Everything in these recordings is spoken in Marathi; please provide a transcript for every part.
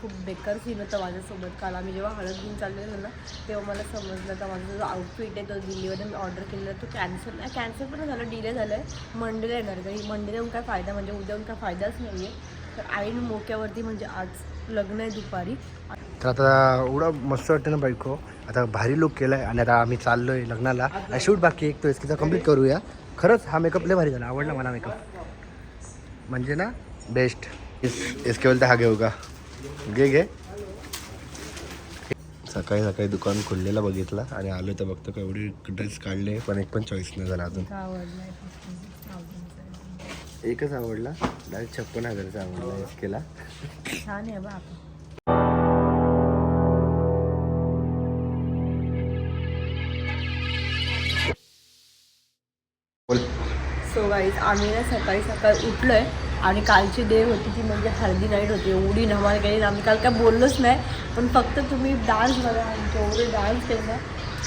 खूप बेकार सीन होतं माझ्यासोबत. काल आम्ही जेव्हा हळद घेऊन चाललेलो ना तेव्हा मला समजलं का माझा जो आउटफिट आहे तो दिल्लीमध्ये मी ऑर्डर केलेला तो कॅन्सल नाही कॅन्सल पण झालं डिले झालं आहे मंडेला येणार का ही मंडेला येऊन काय फायदा? म्हणजे उद्या येऊन काय फायदाच नाही आहे तर आईन मोक्यावरती म्हणजे आज लग्न आहे दुपारी. तर आता एवढं मस्त वाटतं ना बायको. आता भारी लुक केला आहे आणि आता आम्ही चाललोय लग्नाला. शूट बाकी एक तो एसकीचा कंप्लीट करूया. खरंच हा मेकअप लय भारी झाला. आवडला मला मेकअप म्हणजे ना बेस्ट इस इसके बोलते हा घेऊ का? घे घे. सकाळी सकाळी दुकान खोललेलं बघितला आणि आलो तर बघतो का एवढी ड्रेस काढले पण एक पण चॉईस नाही झाला अजून. एकच आवडला डायरेक्ट छप्पन हजारचा आवडला इसकेला छान आहे बा सो गाईज आम्ही ना सकाळी सकाळी उठलो आहे आणि कालची डे होती ती म्हणजे हळदी नाईट होती. एवढी धमाल केली. आम्ही काल काय बोललोच नाही पण फक्त तुम्ही डान्स बघा. आमचे एवढे डान्स केला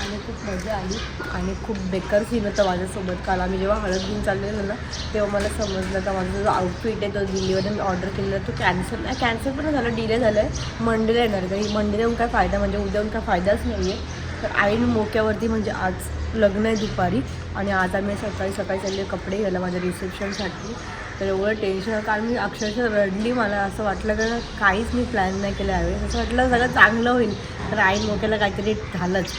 आणि खूप मजा आली. आणि खूप बेकार सीन होतं माझ्यासोबत. काल आम्ही जेव्हा हळद घेऊन चाललेलो ना तेव्हा मला समजलं का माझा जो आउटफिट आहे तो दिल्लीवरून मी ऑर्डर केलेला तो कॅन्सल नाही कॅन्सल पण झालं. डिले झालं आहे मंडेला येणार का ही मंडेला येऊन काय फायदा? म्हणजे उद्या येऊन काय फायदाच नाही आहे तर आईन मोक्यावरती म्हणजे आज लग्न आहे दुपारी. आणि आज आम्ही सकाळी सकाळी चालले कपडे घ्यायला माझ्या रिसेप्शनसाठी तर एवढं टेन्शन कारण मी अक्षरशः रडली मला असं वाटलं का काहीच मी प्लॅन नाही केलं यावेळेस. असं वाटलं सगळं चांगलं होईल. तर आई मोक्याला काहीतरी झालंच.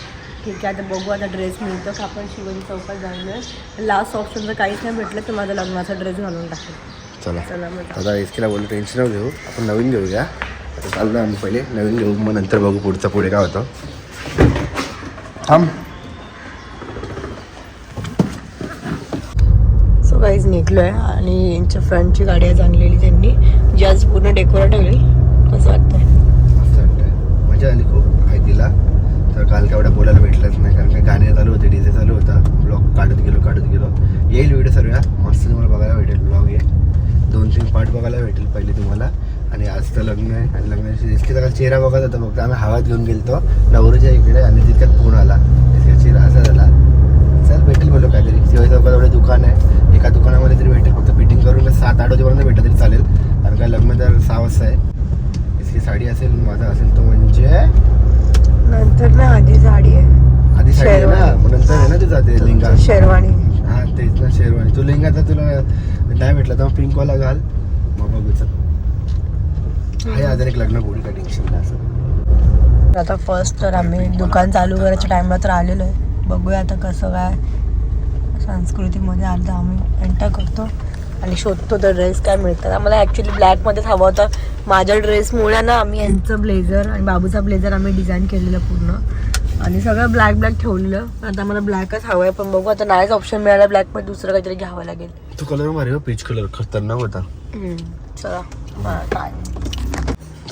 ठीक आहे आता बघू आता ड्रेस मिळतो का आपण. शिवाजी चौकात जाणार लास्ट ऑप्शन जर काहीच नाही भेटलं तर माझा लग्नाचा ड्रेस घालून टाकेल. चला. चला मग आता इसकीला बोललो टेन्शन घेऊ. आपण नवीन घेऊया. आता चाललो आम्ही पहिले. नवीन घेऊ मग नंतर बघू पुढचं पुढे काय होतं. थांब. सो आहे आणि यांच्या फ्रंटची गाडी आज आणलेली त्यांनी जी आज पूर्ण डेकोरेट होईल असं वाटतंय. मजा आली खूप माहितीला तर काल केवढ्या बोलायला भेटलंच नाही कारण काय गाणे चालू होते डीजे चालू होता ब्लॉग काढत गेलो काढत गेलो. येईल व्हिडिओ सर्व मस्त तुम्हाला बघायला भेटेल ब्लॉग ये. दोन तीन पार्ट बघायला भेटेल पहिले तुम्हाला. आणि आज तर लग्न आहे आणि लग्नाची इसकीचा काल चेहरा बघत होता फक्त आम्ही हवात घेऊन गेलतो नवरीच्या इकडे आणि तितक्यात फोन आला. तितक्या चेहरा असा झाला. चल भेटेल बोललो काहीतरी. शिवाय चौकात एवढे दुकान आहे. एका दुकानामध्ये तरी भेटेल. फक्त फिटिंग करून सात आठ वाजेपर्यंत भेटलं तरी चालेल. कारण काय लग्न तर सहा वाजता आहे. इसकी साडी असेल माझा असेल तो म्हणजे नंतर ना आधी साडी आहे. आधी साडी आहे ना? नंतर आहे ना तुझा ते लेंगा शेरवाणी हा तेच ना शेरवानी. तू लेंगा तर तुला नाही भेटला तर पिंक वाला घाल. मग बघू चल. आहे अजून एक लग्न गोडी का टेन्शन नाही असं. आता फर्स्ट तर आम्ही दुकान चालू करायच्या टाइमला तर आलेलो आहे. बघूया आता कसं काय संस्कृतीमध्ये आलं तर आम्ही एंटर करतो आणि शोधतो तर ड्रेस काय मिळतात. आम्हाला ॲक्च्युली ब्लॅकमध्येच हवा होता. माझ्या ड्रेसमुळे ना आम्ही यांचं ब्लेझर आणि बाबूचा ब्लेझर आम्ही डिझाईन केलेलं पूर्ण. आणि सगळं ब्लॅक ब्लॅक ठेवलेलं. आता मला ब्लॅकच हवं आहे पण बघू आता नाहीच ऑप्शन मिळाला. ब्लॅकमध्ये दुसरं काहीतरी घ्यावं लागेल. तो कलर हो पीच कलर खतरनाक होता. चला. काय?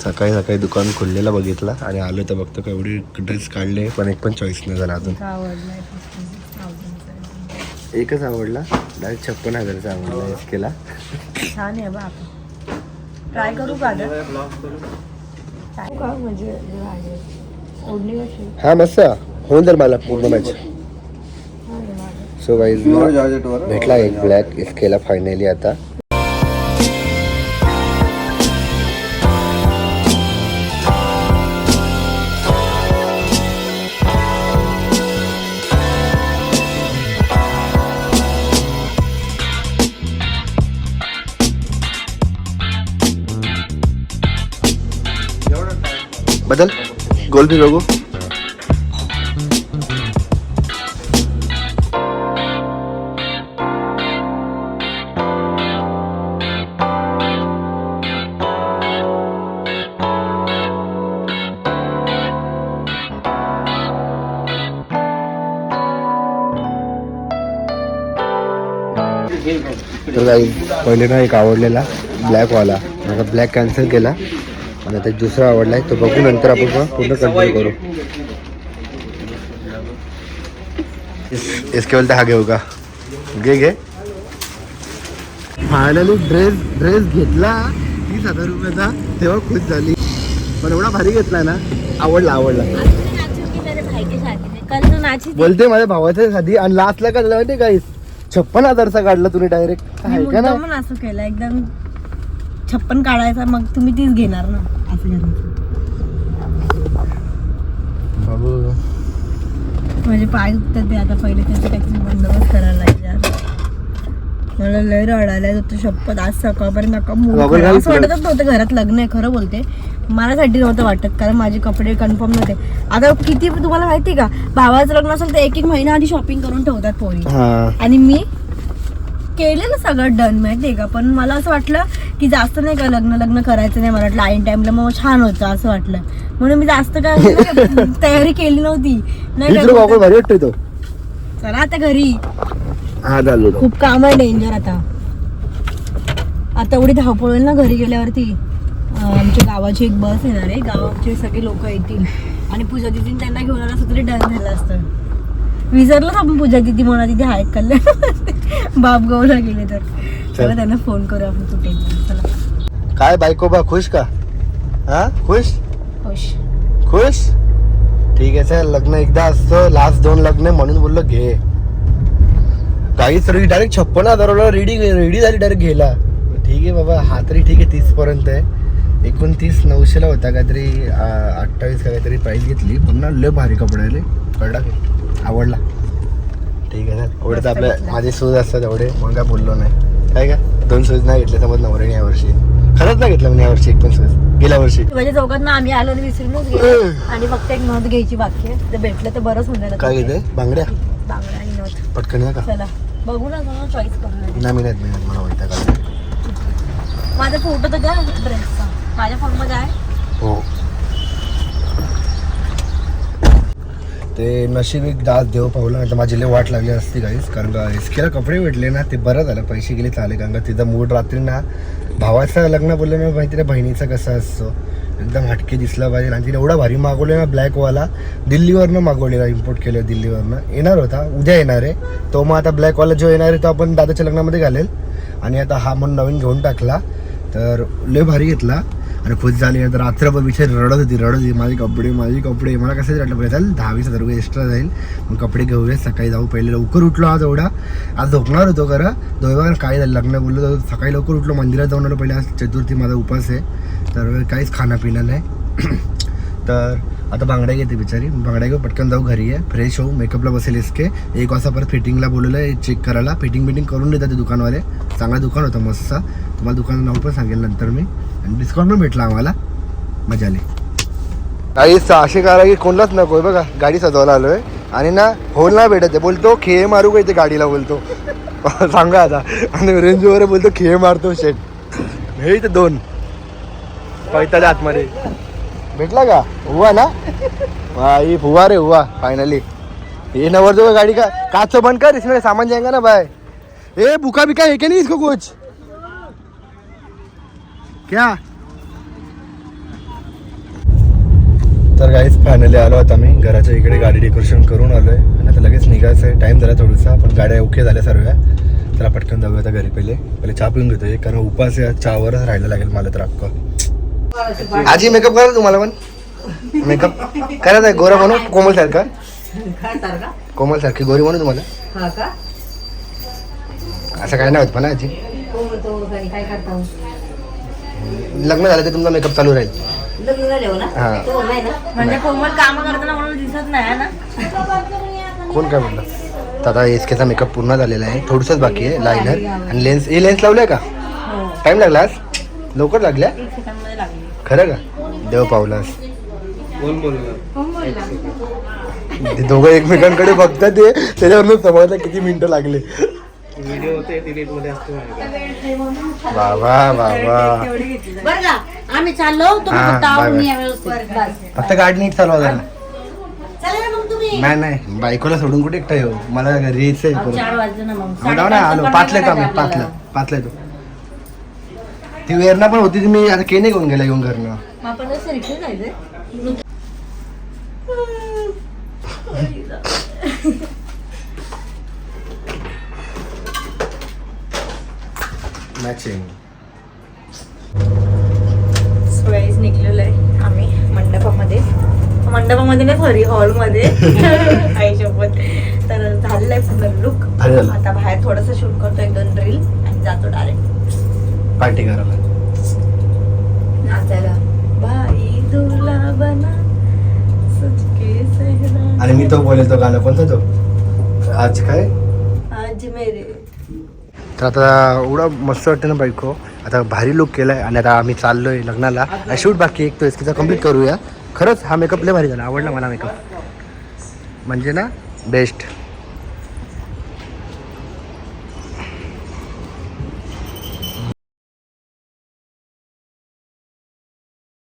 सकाळी सकाळी दुकान खोललेलं बघितला आणि आलो तर बघतो का एवढी ड्रेस काढले पण एक पण चॉईस नाही झाला अजून. एकच आवडला. डायरेक्ट छप्पन हजारचा आवडला इसकेला छान आहे बा आपण. ट्राय करू का म्हणजे हे हा मस्त. होऊन तर मला पूर्ण मॅच सो वाईज भेटला एक ब्लॅक इसकेला फायनली आता. बदल। गोल भी बघू तर काही पहिले ना एक आवडलेला ब्लॅकवाला आता ब्लॅक कॅन्सल केला. आता दुसरा आवडलाय तो बघू नंतर आपण पूर्ण कंटिन्यू करू. इस- इसके बोलते हा घेऊ का? घे घे. फायनली ड्रेस ड्रेस घेतला. तीस हजार रुपयाचा तेव्हा खुश झाली. पण एवढा भारी घेतला ना आवडला आवडला. कल तो नाची बोलते माझ्या भावाच्या साठी आणि लास्टला काढला माहिती काही छप्पन हजारचा काढला तुम्ही डायरेक्ट आहे का ना? मुद्दाम पण असं केलं एकदम छप्पन काढायचा मग तुम्ही तीच घेणार ना. असं करायचं माझे पाय दुखतात ते आता पहिले त्याचं काहीतरी बंदोबस्त करायला लागेल यार. मला लय रडायला होतं शपथ आज सकाळपर्यंत नका असं वाटतच नव्हतं घरात लग्न आहे खरं बोलते. मलासाठी नव्हतं वाटत कारण माझे कपडे कन्फर्म नव्हते. आता किती तुम्हाला माहिती का? भावाचं लग्न असेल तर एक एक महिना आधी शॉपिंग करून ठेवतात पोरी. आणि मी केलेलं सगळं डन माहितीये का? पण मला असं वाटलं की जास्त नाही का लग्न लग्न करायचं नाही मला वाटलं. आईन टाइमला मग छान होतं असं वाटलं. म्हणून मी जास्त काय तयारी केली नव्हती. नाही भारी वाटतोय तो. चला आता घरी. हा खूप काम आहे डेंजर आता. आता एवढी धावपळ होईल ना घरी गेल्यावरती? अं, आमच्या गावाची एक बस येणार आहे. गावाचे सगळे लोक येतील. आणि पूजा दिदीने त्यांना घेऊन आला असं तरी डन झालं असतं. विसरलं आपण पूजा दिदी म्हणा तिथे आहेत कल्याण. बापगावला गेले तर. चला. त्यांना फोन करू आपण कुठे चला. काय बायको बा खुश का? हा? खुश? खुश. खुश? ठीक आहे सर लग्न एकदा असतं लास्ट दोन लग्न म्हणून बोललो घे. काही तरी डायरेक्ट छप्पन हजाराला रेडी रेडी झाली डायरेक्ट घ्यायला. ठीक आहे बाबा हा तरी ठीक आहे तीस पर्यंत आहे. एकोणतीस नऊशेला होता काहीतरी अठ्ठावीस का काहीतरी प्राईस घेतली. पण ना लय भारी कपडे आले. कळला? की आवडला. ठीक आहे ना एवढे तर आपल्या. माझे शूज असतात एवढे मग काय बोललो नाही. काय का दोन शूज नाही घेतले समज नवऱ्याने यावर्षी खरंच नाही घेतलं मी यावर्षी एक पण शूज गेल्या वर्षी. म्हणजे चौकात ना आम्ही आलो आणि विसरूनच गेलो. आणि फक्त एक नोट घ्यायची बाकी आहे. ते भेटलं तर बरंच होणार काय घेते बांगड्या? बांगडा आणि पटकन का? चला. बघू ना चॉईस करून नाही मिळत मिळत मला का? माझा फोटो तर द्या ड्रेसचा माझ्या फोनमध्ये आहे. हो. ते नशीब एक दास देव पावला नाही तर माझी लय वाट लागली असती काहीच कारण का एसकेला कपडे भेटले ना ते बरं झालं पैसे गेले चाले कारण का तिथं मूड रात्री ना भावाचं लग्न बोललं ना माहिती ना बहिणीचा कसा असतो. एकदम हटके दिसला पाहिजे. आणि तिने एवढा भारी मागवले ना ब्लॅकवाला दिल्लीवरनं मागवलेला इम्पोर्ट केलं दिल्लीवरनं. येणार होता उद्या येणार आहे. तो मग आता ब्लॅकवाला जो येणार आहे तो आपण दादाच्या लग्नामध्ये घालेल. आणि आता हा म्हणून नवीन घेऊन टाकला. तर लय भारी घेतला. आणि खुश झाली तर रात्रभर विचार रडत होती रडत होती. माझे कपडे माझे कपडे. मला कसं वाटलं पाहिजे चालेल दहा वीस हजार रुपये एक्स्ट्रा जाईल. मग कपडे घेऊया सकाळी जाऊ पहिले लवकर उठलो आज एवढा. आज झोपणार होतो खरं. दोघं काय झालं लग्न बोललो तर सकाळी लवकर उठलो मंदिरात जाऊन आलो. पहिले आज चतुर्थी माझा उपास आहे. तर काहीच खाणं पिणं नाही. तर आता बांगड्या घेते बिचारी. बांगड्या घेऊ पटकन जाऊ घरी आहे फ्रेश होऊ मेकअपला बसेल इसके एक वाजता परत फिटिंगला बोलवलं आहे चेक करायला. फिटिंग बिटिंग करून देतात ते दुकानवाले. चांगला दुकान होतं मस्त. तुम्हाला दुकानाचं नाव पण सांगेल नंतर मी. आणि डिस्काउंट पण भेटला आम्हाला. मजा आली. काही सहाशे करा की कोणलाच नको बघा. गाडी सजवायला आलोय. आणि ना होल नाही भेटत आहे. बोलतो खेळ मारू का इथे गाडीला? बोलतो. सांगा आता. आणि रेंज वगैरे बोलतो खेळ मारतो शेट हे इथे दोन. पैताच्या आतमध्ये. भेटला का? हुवा ना? भाई हुवा रे हुवा फायनली ये नवर जो गाड़ी का? काच बंद कर इसमें सामान जाएगा ना बाय ए बुका बिका है क्या नहीं इसको कुछ? क्या? तर गाईच फायनली आलो आता मी. घराच्या इकडे गाडी डेकोरेशन करून आलोय. आणि आता लगेच निघायचं आहे टाइम झाला थोडासा पण गाड्या ओके झाल्या सर्व. तर पटकन जाऊया आता घरी पहिले. पहिले चहा पिऊन घेतोय. कारण उपास आहे चहावरच राहायला लागेल मला तर अक्क आजी मेकअप करा तुम्हाला पण? मेकअप करायचं आहे गोरा म्हणून कोमल सारखा? कोमल सारखी गोरी म्हणून तुम्हाला? असं काय नाही होत पण आजी. लग्न झालं तर तुमचा मेकअप चालू राहील. हा. म्हणजे कोमल काम करताना म्हणून दिसत नाही ना? कोण काय म्हणलं? तर आता एसकेचा मेकअप पूर्ण झालेला आहे. थोडंसंच बाकी आहे लायनर आणि लेन्स हे लेन्स लावलंय का? हो. टाइम लागला आज? लवकर लागल्या? एक सेकंडमध्ये लागली. खरं का? देव पावलास ते दोघं एकमेकांकडे बघतात ते. त्याच्यावरून समजलं किती मिनिटं लागले. बाबा बाबा. बरं का? आम्ही चाललो तुम्ही हा, फक्त बाय, आवरून बाय. या व्यवस्थित. बस. फक्त गाडी नीट चालवा जरा. चालेल ना मग तुम्ही. नाही नाही बायकोला सोडून कुठे एकटा येऊ? मला घरी यायचंय अहो, करून. चार वाजले ना मग. मग जाऊ ना आलो. पाचला आम्ही आपल्याला. पाचला पाचला येतो ती वेरणा पण होती ती मी आता केने घेऊन गेला येऊन घरनं. आपण असं रिक्षा जायचंय? सगळेच निघलेलो आहे आम्ही मंडपामध्ये. मंडपामध्ये नाही सॉरी हॉलमध्ये आई तर झालेलं आहे पूर्ण लुक आता बाहेर थोडस शूट करतो एक दोन रील आणि जातो डायरेक्ट पार्टी करायला. नाचायला. बाई दुला बना. आणि मी तो बोलेल तो गाणं कोणता तो? आज काय? आज मेरे तर आता एवढं मस्त वाटतं ना बायको. आता भारी लुक केलाय आणि आता आम्ही चाललोय लग्नाला. शूट बाकी एक तो इसकीचा कंप्लीट करूया. खरंच हा मेकअप लय भारी झाला. आवडला मला मेकअप म्हणजे ना बेस्ट